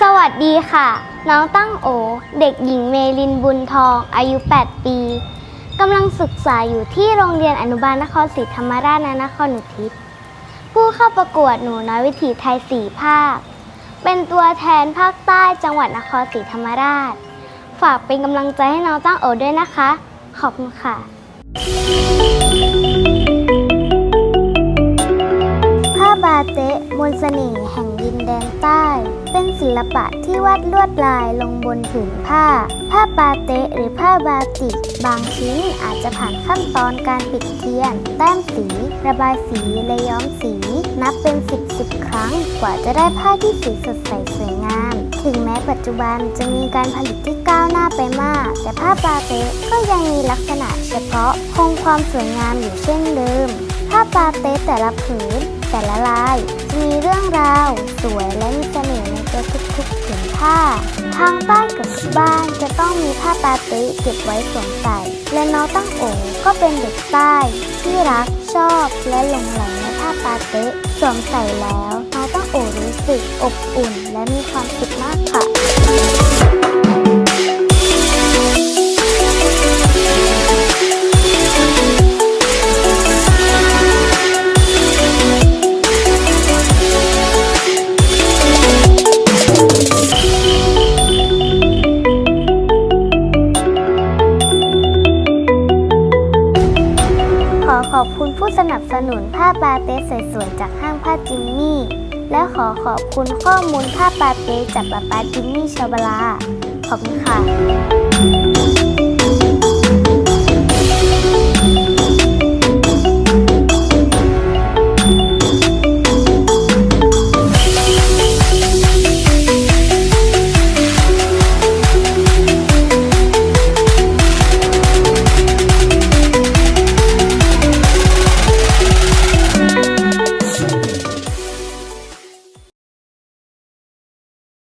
สวัสดีค่ะ น้องตั้งโอ เด็กหญิงเมลินบุญทอง อายุ 8 ปีกำลังศึกษาอยู่ที่โรงเรียนอนุบาลนครศรีธรรมราชและนครอุทิศผู้เข้าประกวดหนูน้อยวิถีไทยสี่ภาค เป็นตัวแทนภาคใต้จังหวัดนครศรีธรรมราช ฝากเป็นกำลังใจให้น้องตั้งโอด้วยนะคะ ขอบคุณค่ะ แห่งดินแดนใต้ เป็นศิลปะที่วาดลวดลายลงบนผืนผ้า ผ้าบาเตะหรือผ้าบาติก บางชิ้นอาจจะผ่านขั้นตอนการปิดเทียน แต้มสี ระบายสีและย้อมสี นับเป็นสิบสิบครั้งกว่าจะได้ผ้าที่สีสดใสสวยงาม ถึงแม้ปัจจุบันจะมีการผลิตที่ก้าวหน้าไปมาก แต่ผ้าบาเตะก็ยังมีลักษณะเฉพาะคงความสวยงามอยู่เช่นเดิม ผ้าปาเต้แต่ละผืนแต่ละลายจะมีร ทางใต้กับที่บ้านจะต้องมีผ้าปาเต้เก็บไว้สวมใส่ และน้องตั้งโอก็เป็นเด็กใต้ ที่รักชอบและหลงไหลในผ้าปาเต้สวมใส่แล้วน้องตั้งโอรู้สึกอบอุ่น และมีความสุขมากค่ะ ขอบคุณผู้สนับสนุนผ้าปาเต้สวยๆจากห้างผ้าจิมมี่ และขอขอบคุณข้อมูลผ้าปาเต้จากปาปาจิมมี่ชาวบลา ขอบคุณค่ะ